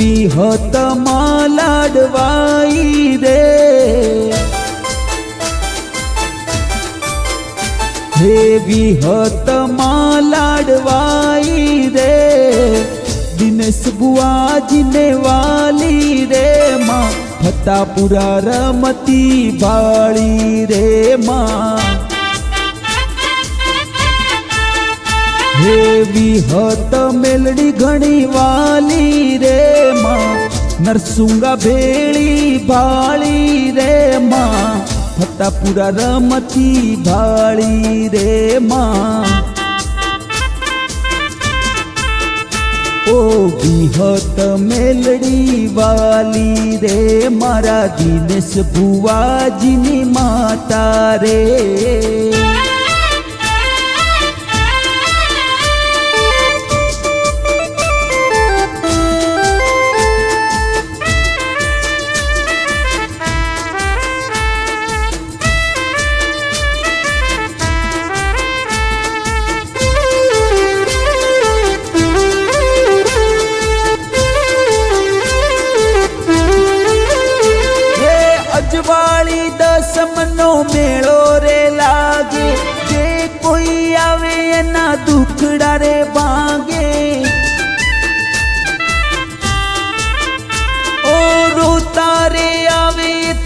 વિહતમાં લાડવાઈ રે હે વિહતમાં લાડવાઈ રે દિનેશ બુઆજીને વાલી રે માં. ફતાપુરા રમતી ભાળી રે માં. વિહત મેલડી ઘણી વાલી રે માં. નરસુંગા ભેળી ભાળી રે માં. ફતાપુરા રમતી ભાળી રે માં. ઓ વિહત મેલડી વાલી રે મારા દિનેશ ભુવાજીની માતા રે.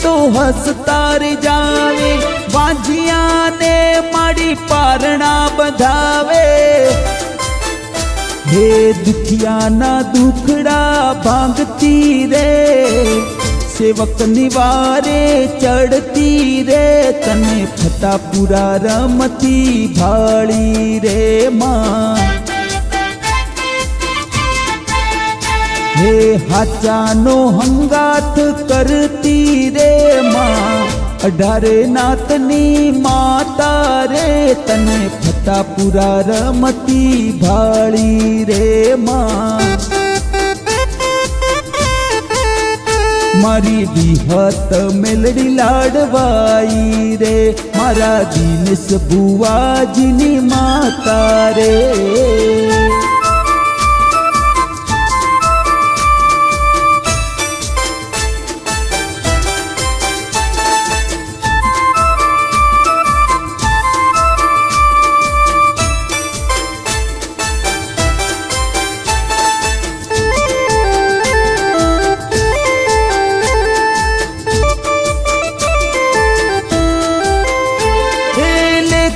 તો હસતા રે જાવે વાંજિયાને માડી પારણા બંધાવે. હે દુખિયાના દુખડા ભાંગતી રે સેવક નિવારે ચડતી રે, તને ફતાપુરા રમતી ભાળી રે માં. હે હાચાનો હંગાથ કરતી રે અઢારે નાતની માતા રે, તને ફતાપુરા રમતી ભાળી રે મારી વિહત મેલડી લાડવાઈ રે, મારા દિનેશ બુવાજીની માતા રે.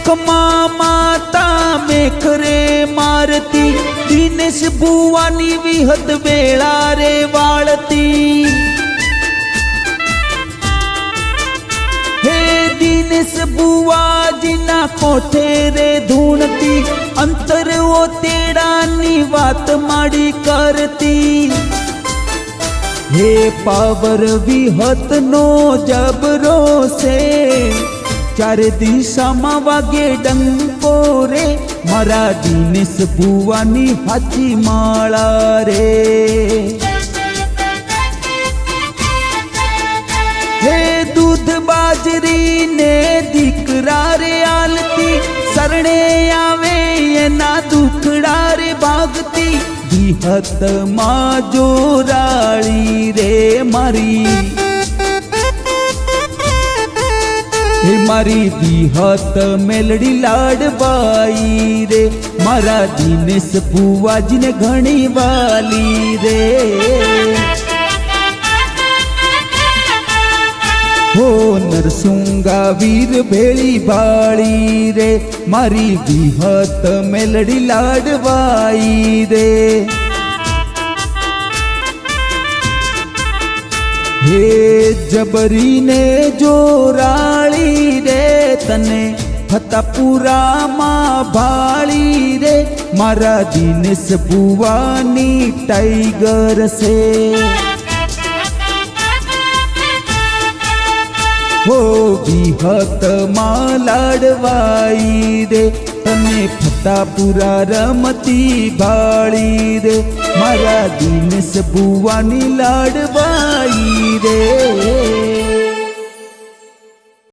લેખમાં માતા મેખરે મારતી દિનેશ ભુવાની વિહત વેળા રે વાળતી હે દિનેશ બુવાજીના કોઠે રે ધૂણતી અંતર ઓ તેડાની વાત માડી કરતી હે પાવર વિહત નો જબરો છે ચારે દિશામાં વાગે ડંકો રે મારા દિનેશ ભુવાની હાથી માળા રે. હે દૂધ બાજરી ને દીકરા રે આલતી. શરણે આવે એના દુખડા રે ભાગતી. દિહતમાં જોરાળી રે મારી. હે મારી હત મેલડી લાડવાઈ રે. મારા દિનેશ ભુવાજીને ઘણી વાલી રે. હો નરસુંગા વીર ભેળી બાળી રે. મારી વિહત મેલડી લાડવાઈ રે. હે જબરીને જોરાળી ફતાપુરામાં ભાળી રે. મારા દિનેશ ભુવાની ટાઈગર છે. હો, વિહતમાં લાડવાઈ રે. તને ફતાપુરા રમતી ભાળી રે. મારા દિનેશ બુવાની લાડવાઈ રે.